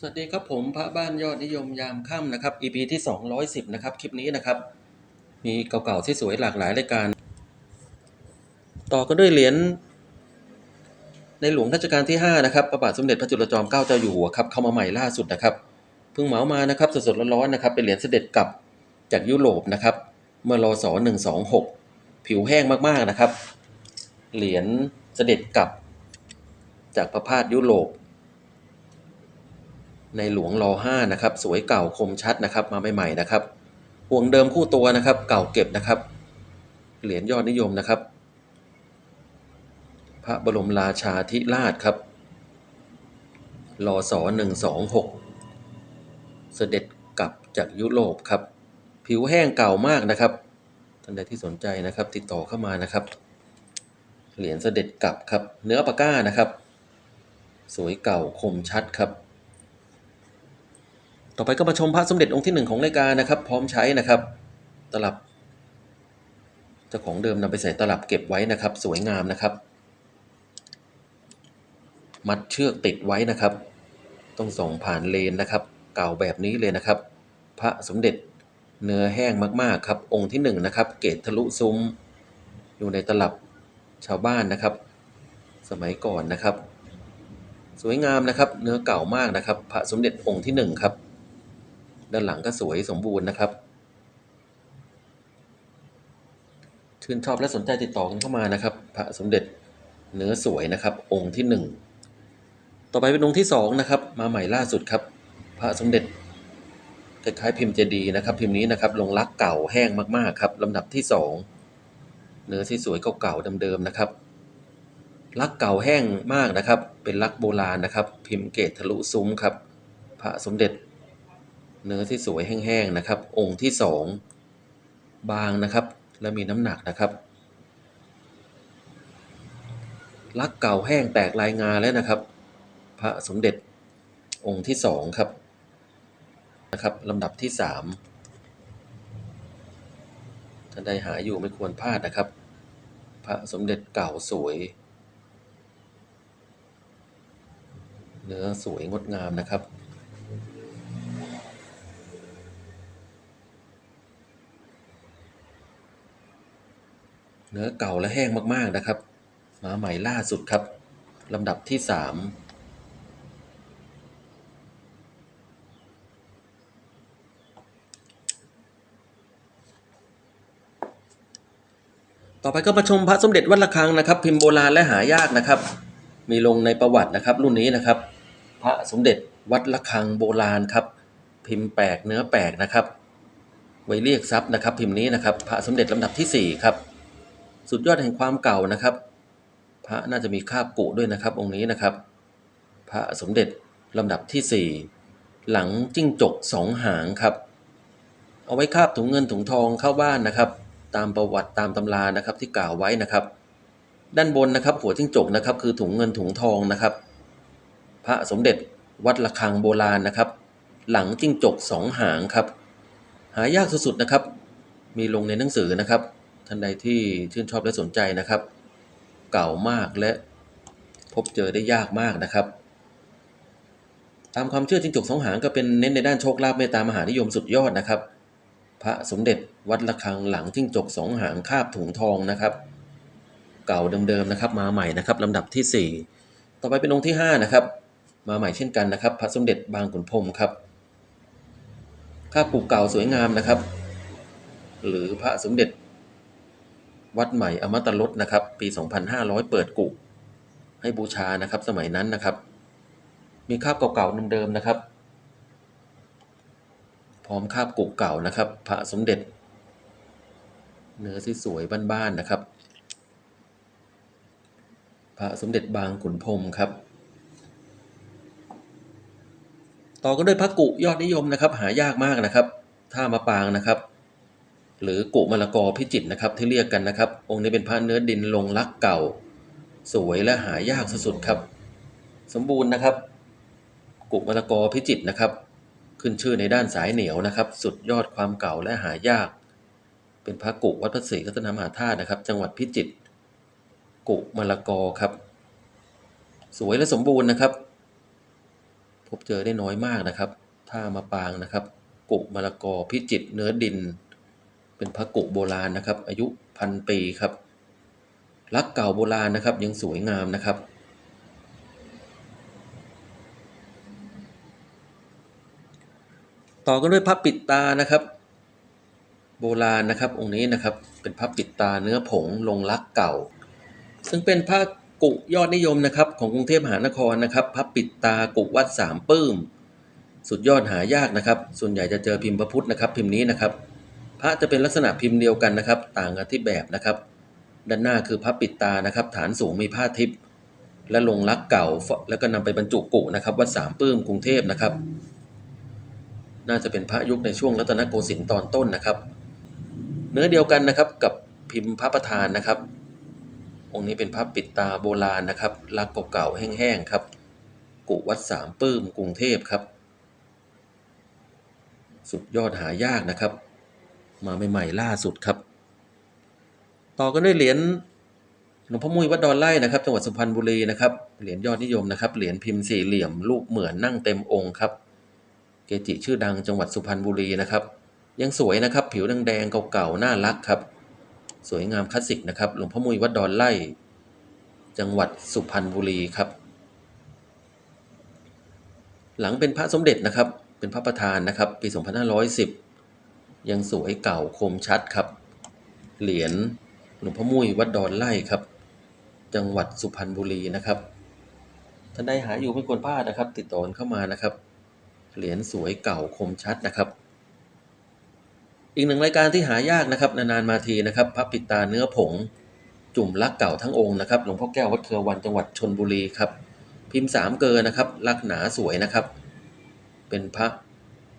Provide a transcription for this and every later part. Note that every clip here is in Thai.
สวัสดีครับผมพระบ้านยอดนิยมยามค่ำนะครับ EP ที่ 210 นะครับ คลิปนี้นะครับ มีเก่าๆที่สวยหลากหลายรายการ ต่อก็ด้วยเหรียญในหลวงรัชกาลที่ 5 นะครับพระบาทสมเด็จพระจุลจอมเกล้าเจ้าอยู่หัวครับเข้ามาใหม่ล่าสุดนะครับเพิ่งเหมามานะครับสดๆร้อนๆนะครับ เป็นเหรียญเสด็จกลับจากยุโรปนะครับ เมื่อรศ126 ผิวแห้งมากๆนะครับ เหรียญเสด็จกลับจากพระพาทยุโรป ในหลวงรอห้านะครับสวยเก่าคมชัดนะครับมาใหม่ๆนะครับห่วงเดิมคู่ตัวนะครับ เก่าเก็บนะครับ เหรียญยอดนิยมนะครับ พระบรมราชาธิราชครับรอสอหนึ่งสองหกเสด็จกลับจากยุโรปครับ ผิวแห้งเก่ามากนะครับท่านใดที่สนใจนะครับ ติดต่อเข้ามานะครับ เหรียญเสด็จกลับครับ เนื้อปากก้านะครับ สวยเก่าคมชัดครับ ต่อไปก็มาชมพระสมเด็จองค์ที่หนึ่งของรายการนะครับ พร้อมใช้นะครับ ตลับเจ้าของเดิมนำไปใส่ตลับเก็บไว้นะครับ สวยงามนะครับ มัดเชือกติดไว้นะครับ ต้องส่องผ่านเลนนะครับ เก่าแบบนี้เลยนะครับ พระสมเด็จเนื้อแห้งมากๆครับ องค์ที่หนึ่งนะครับ เกตทะลุซุ้ม อยู่ในตลับชาวบ้านนะครับ สมัยก่อนนะครับ สวยงามนะครับ เนื้อเก่ามากนะครับ พระสมเด็จองค์ที่หนึ่งครับ ด้านหลังก็สวยสมบูรณ์นะครับชื่นชอบและสนใจติดต่อกันเข้ามานะครับ พระสมเด็จเนื้อสวยนะครับ องค์ที่หนึ่งต่อไปเป็นองค์ที่สองนะครับ มาใหม่ล่าสุดครับ พระสมเด็จคล้ายๆพิมพ์เจดีย์นะครับ พิมพ์นี้นะครับ ลงรักเก่าแห้งมากๆครับลำดับที่สองเนื้อที่สวยเก่าๆเดิมๆนะครับรักเก่าแห้งมากนะครับ เป็นรักโบราณนะครับ พิมพ์เกตทะลุซุ้มครับ พระสมเด็จ เนื้อที่สวยแห้งๆนะครับ องค์ที่สองบางนะครับ และมีน้ำหนักนะครับ ลักเก่าแห้งแตกลายงาแล้วนะครับ พระสมเด็จองค์ที่สองครับนะครับลำดับที่สามท่านใดหาอยู่ไม่ควรพลาดนะครับ พระสมเด็จเก่าสวย เนื้อสวยงดงามนะครับ นื้อเก่าและแห้งมาก ๆ นะครับ มาใหม่ล่าสุดครับลำดับที่สามต่อไปก็มาชมพระสมเด็จวัดระฆังนะครับ พิมพ์โบราณและหายากนะครับ มีลงในประวัตินะครับ รุ่นนี้นะครับ พระสมเด็จวัดระฆังโบราณครับ พิมพ์แปลกเนื้อแปลกนะครับไว้เรียกทรัพย์นะครับ พิมพ์นี้นะครับ พระสมเด็จลำดับที่สี่ครับ สุดยอดแห่งความเก่านะครับ พระน่าจะมีคาบกุด้วยนะครับ องค์นี้นะครับ พระสมเด็จลำดับที่สี่หลังจิ้งจกสองหางครับ เอาไว้คาบถุงเงินถุงทองเข้าบ้านนะครับ ตามประวัติตามตำรานะครับที่กล่าวไว้นะครับ ด้านบนนะครับ หัวจิ้งจกนะครับ คือถุงเงินถุงทองนะครับ พระสมเด็จวัดระฆังโบราณนะครับ หลังจิ้งจกสองหางครับ หายากสุดๆนะครับ มีลงในหนังสือนะครับ ท่านใดที่ชื่นชอบและสนใจนะครับ เก่ามากและพบเจอได้ยากมากนะครับ ตามความเชื่อจิ้งจกสองหางก็เป็นเน้นในด้านโชคลาภเมตตามหานิยมสุดยอดนะครับ พระสมเด็จวัดระฆังหลังจิ้งจกสองหางคาบถุงทองนะครับ เก่าเดิมๆนะครับ มาใหม่นะครับลำดับที่สี่ต่อไปเป็นองค์ที่ห้านะครับมาใหม่เช่นกันนะครับ พระสมเด็จบางขุนพรมครับคาบปูเก่าสวยงามนะครับ หรือพระสมเด็จ วัดใหม่อมตะลดนะครับ ปี 2500 เปิดกุให้บูชานะครับ สมัยนั้นนะครับ มีคาบเก่าๆเดิมๆนะครับ พร้อมคาบกุเก่านะครับ พระสมเด็จ เนื้อที่สวยบ้านๆนะครับ พระสมเด็จบางขุนพรมครับต่อก็ด้วยพระกุยอดนิยมนะครับ หายากมากนะครับ ท่ามาปางนะครับ หรือกุมะละกอพิจิตนะครับที่เรียกกันนะครับ องค์นี้เป็นพระเนื้อดินลงรักเก่า สวยและหายากสุดๆครับ สมบูรณ์นะครับ กุมะละกอพิจิตนะครับ ขึ้นชื่อในด้านสายเหนียวนะครับ สุดยอดความเก่าและหายาก เป็นพระกุวัดพระศรีรัตนมหาธาตุนะครับ จังหวัดพิจิตรกุมะละกอครับ สวยและสมบูรณ์นะครับ พบเจอได้น้อยมากนะครับท่ามะปางนะครับ กุมะละกอพิจิตรเนื้อดิน เป็นพระกุโบราณนะครับ อายุพันปีครับ ลักเก่าโบราณนะครับ ยังสวยงามนะครับต่อกันด้วยพระปิดตานะครับ โบราณนะครับองค์นี้นะครับเป็นพระปิดตาเนื้อผงลงรักเก่า ซึ่งเป็นพระกุยอดนิยมนะครับของกรุงเทพมหานครนะครับพระปิดตากุวัดสามปื้ม สุดยอดหายากนะครับ ส่วนใหญ่จะเจอพิมพ์พระพุทธนะครับ พิมพ์นี้นะครับ พระจะเป็นลักษณะพิมพ์เดียวกันนะครับ ต่างกันที่แบบนะครับ ด้านหน้าคือพระปิดตานะครับ ฐานสูงมีผ้าทิพย์และลงรักเก่า แล้วก็นำไปบรรจุกุนะครับวัดสามปื้มกรุงเทพนะครับ น่าจะเป็นพระยุคในช่วงรัตนโกสินทร์ตอนต้นนะครับ เนื้อเดียวกันนะครับกับพิมพ์พระประธานนะครับ องค์นี้เป็นพระปิดตาโบราณนะครับลักเก่าๆแห้งๆครับ กุวัดสามปื้มกรุงเทพครับ สุดยอดหายากนะครับ มาใหม่ๆล่าสุดครับ ต่อกันด้วยเหรียญหลวงพ่อมุ้ยวัดดอนไร่นะครับจังหวัดสุพรรณบุรีนะครับเหรียญยอดนิยมนะครับเหรียญพิมพ์สี่เหลี่ยมรูปเหมือนนั่งเต็มองค์ครับ เกจิชื่อดังจังหวัดสุพรรณบุรีนะครับ ยังสวยนะครับ ผิวแดงๆเก่าๆน่ารักครับ สวยงามคลาสสิกนะครับ หลวงพ่อมุ้ยวัดดอนไร่จังหวัดสุพรรณบุรีครับ หลังเป็นพระสมเด็จนะครับ เป็นพระประธานนะครับ ปี 2510 ยังสวยเก่าคมชัดครับ เหรียญหลวงพ่อมุ้ยวัดดอนไร่ครับ จังหวัดสุพรรณบุรีนะครับท่านใดหาอยู่ไม่ควรพลาดนะครับ ติดต่อเข้ามานะครับ เหรียญสวยเก่าคมชัดนะครับ อีกหนึ่งรายการที่หายากนะครับ นานๆมาทีนะครับพระปิตาเนื้อผง จุ่มลักเก่าทั้งองค์นะครับหลวงพ่อแก้ววัดเครือวันจังหวัดชนบุรีครับพิมพ์สามเกลอนะครับลักหนาสวยนะครับ เป็นพระ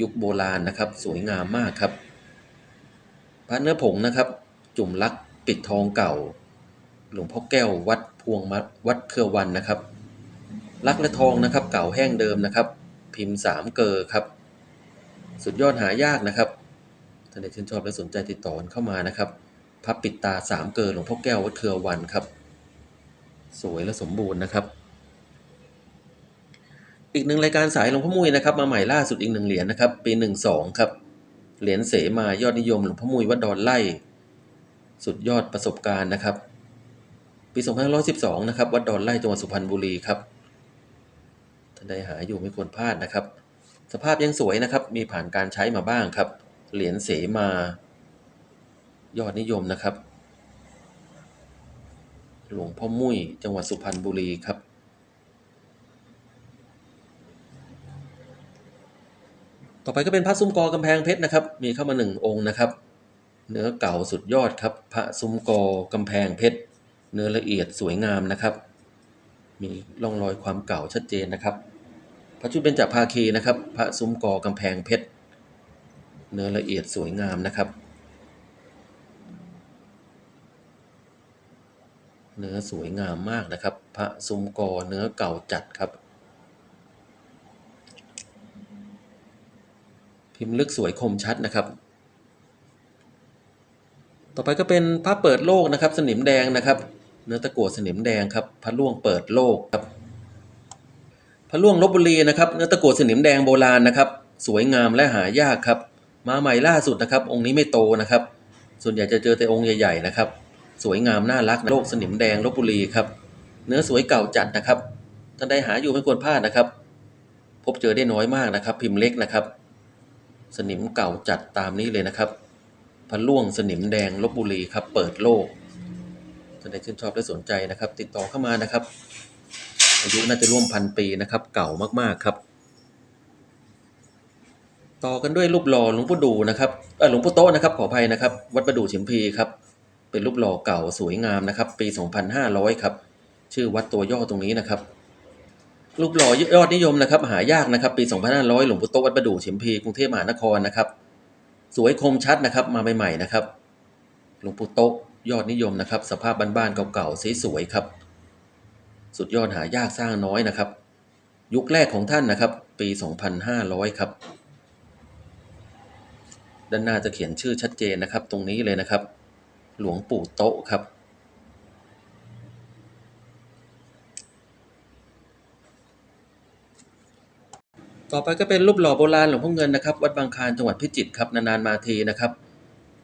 ยุคโบราณนะครับ สวยงามมากครับ พระเนื้อผงนะครับ จุ่มลักปิดทองเก่า หลวงพ่อแก้ววัดพวงมัดวัดเครือวันนะครับ ลักและทองนะครับ เก่าแห้งเดิมนะครับ พิมพ์สามเกลอครับ สุดยอดหายากนะครับท่านใดชื่นชอบและสนใจติดต่อเข้ามานะครับพระปิดตาสามเกลอหลวงพ่อแก้ววัดเครือวันครับ สวยและสมบูรณ์นะครับ อีกหนึ่งรายการสายหลวงพ่อมุ้ยนะครับ มาใหม่ล่าสุดอีกหนึ่งเหรียญนะครับ ปีหนึ่งสองครับ เหรียญเสมายอดนิยมหลวงพ่อมุยวัดดอนไล่ สุดยอดประสบการณ์นะครับ ปี2512นะครับ วัดดอนไล่จังหวัดสุพรรณบุรีครับท่านใดหาอยู่ไม่ควรพลาดนะครับ สภาพยังสวยนะครับ มีผ่านการใช้มาบ้างครับ เหรียญเสมายอดนิยมนะครับ หลวงพ่อมุ้ยจังหวัดสุพรรณบุรีครับ ต่อไปก็เป็นพระซุ้มกอกำแพงเพชรนะครับ มีเข้ามาหนึ่งองค์นะครับ เนื้อเก่าสุดยอดครับ พระซุ้มกอกำแพงเพชร เนื้อละเอียดสวยงามนะครับ มีร่องรอยความเก่าชัดเจนนะครับ พระชุดเบญจากภาคีนะครับ พระซุ้มกอกำแพงเพชร เนื้อละเอียดสวยงามนะครับ เนื้อสวยงามมากนะครับ พระซุ้มกอเนื้อเก่าจัดครับ พิมพ์ลึกสวยคมชัดนะครับ ต่อไปก็เป็นพระเปิดโลกนะครับ สนิมแดงนะครับ เนื้อตะกั่วสนิมแดงครับพระล่วงเปิดโลกครับพระล่วงลบบุรีนะครับ เนื้อตะกั่วสนิมแดงโบราณนะครับ สวยงามและหายากครับ มาใหม่ล่าสุดนะครับ องค์นี้ไม่โตนะครับ ส่วนใหญ่จะเจอแต่องค์ใหญ่ๆนะครับ สวยงามน่ารักนโลกสนิมแดงลบบุรีครับ เนื้อสวยเก่าจัดนะครับท่านใดหาอยู่ไม่ควรพลาดนะครับ พบเจอได้น้อยมากนะครับ พิมพ์เล็กนะครับ สนิมเก่าจัดตามนี้เลยนะครับพระล่วงสนิมแดงลบบุรีครับ เปิดโลกท่านใดชื่นชอบและสนใจนะครับ ติดต่อเข้ามานะครับ อายุน่าจะร่วมพันปีนะครับ เก่ามากๆครับ ต่อกันด้วยรูปหล่อหลวงปู่ดูนะครับเออหลวงปู่โตนะครับขออภัยนะครับ วัดประดู่ฉิมพีครับ เป็นรูปหล่อเก่าสวยงามนะครับ ปี 2500 ครับ ชื่อวัดตัวย่อตรงนี้นะครับ รูปหล่อยอดนิยมนะครับหายากนะครับปี 2500 หลวงปู่โตวัดประดู่เฉิมพีกรุงเทพมหานครนะครับ สวยคมชัดนะครับมาใหม่ๆนะครับ หลวงปู่โตยอดนิยมนะครับ สภาพบ้านๆเก่าๆสวยๆครับ สุดยอดหายากสร้างน้อยนะครับ ยุคแรกของท่านนะครับ ปี 2500 ครับ ด้านหน้าจะเขียนชื่อชัดเจนนะครับ ตรงนี้เลยนะครับ หลวงปู่โตครับ ต่อไปก็เป็นรูปหล่อโบราณหลวงพ่อเงินนะครับ วัดบางคลานจังหวัดพิจิตรครับนานๆมาทีนะครับ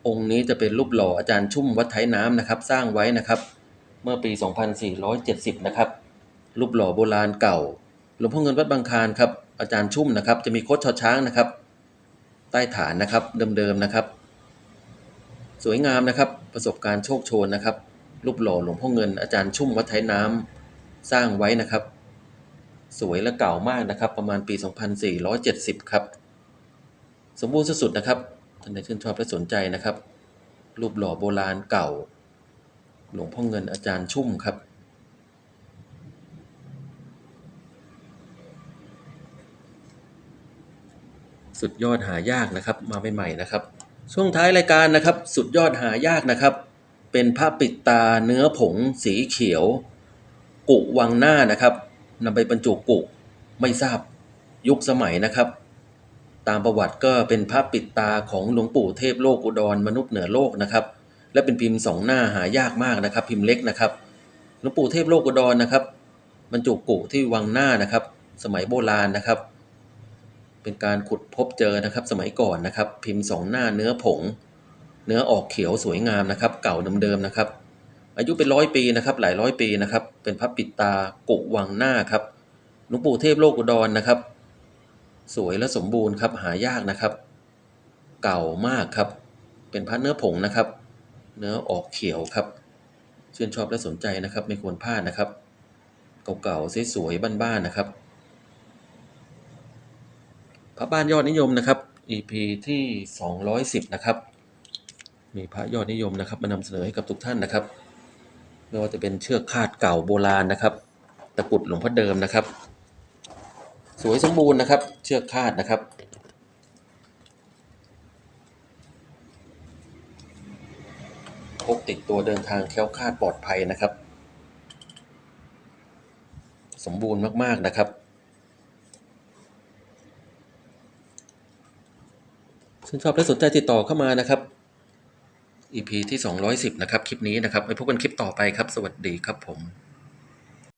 องค์นี้จะเป็นรูปหล่ออาจารย์ชุ่มวัดไทยน้ำนะครับ สร้างไว้นะครับ เมื่อปี 2470 นะครับ รูปหล่อโบราณเก่า หลวงพ่อเงินวัดบางคลานครับอาจารย์ชุ่มนะครับ จะมีโคดชอช้างนะครับ ใต้ฐานนะครับเดิมๆนะครับ สวยงามนะครับ ประสบการณ์โชคโชนนะครับ รูปหล่อหลวงพ่อเงินอาจารย์ชุ่มวัดไทยน้ำสร้างไว้นะครับ สวยและเก่ามากนะครับ ประมาณปี 2470 ครับ สมบูรณ์สุดๆนะครับท่านใดชื่นชอบและสนใจนะครับ รูปหล่อโบราณเก่า หลวงพ่อเงินอาจารย์ชุ่มครับ สุดยอดหายากนะครับ มาใหม่ๆนะครับ ช่วงท้ายรายการนะครับ สุดยอดหายากนะครับ เป็นผ้าปิดตาเนื้อผงสีเขียว กุวังหน้านะครับ นำไปบรรจุกุไม่ทราบยุคสมัยนะครับ ตามประวัติก็เป็นภาพปิดตาของหลวงปู่เทพโลกอุดรมนุษย์เหนือโลกนะครับ และเป็นพิมพ์สองหน้าหายากมากนะครับ พิมพ์เล็กนะครับหลวงปู่เทพโลกอุดรนะครับบรรจุกุที่วังหน้านะครับ สมัยโบราณนะครับ เป็นการขุดพบเจอนะครับ สมัยก่อนนะครับ พิมพ์สองหน้าเนื้อผง เนื้อออกเขียวสวยงามนะครับ เก่าเดิมๆนะครับ อายุเป็นร้อยปีนะครับหลายร้อยปีนะครับ เป็นพระปิดตากุวังหน้าครับหลวงปู่เทพโลกอุดรนะครับ สวยและสมบูรณ์ครับหายากนะครับ เก่ามากครับ เป็นพระเนื้อผงนะครับ เนื้อออกเขียวครับชื่นชอบและสนใจนะครับ ไม่ควรพลาดนะครับ เก่าๆสวยๆบ้านๆนะครับพระบ้านยอดนิยมนะครับ EP ที่ 210 นะครับ มีพระยอดนิยมนะครับมานำเสนอให้กับทุกท่านนะครับ ไม่ว่าจะเป็นเชือกคาดเก่าโบราณนะครับ ตะกุดหลวงพ่อเดิมนะครับ สวยสมบูรณ์นะครับ เชือกคาดนะครับ พกติดตัวเดินทางแคล้วคลาดปลอดภัยนะครับ สมบูรณ์มากๆนะครับซึ่งชอบและสนใจติดต่อเข้ามานะครับ EP ที่ 210 นะครับ คลิปนี้นะครับไว้พบกันคลิปต่อไปครับ สวัสดีครับผม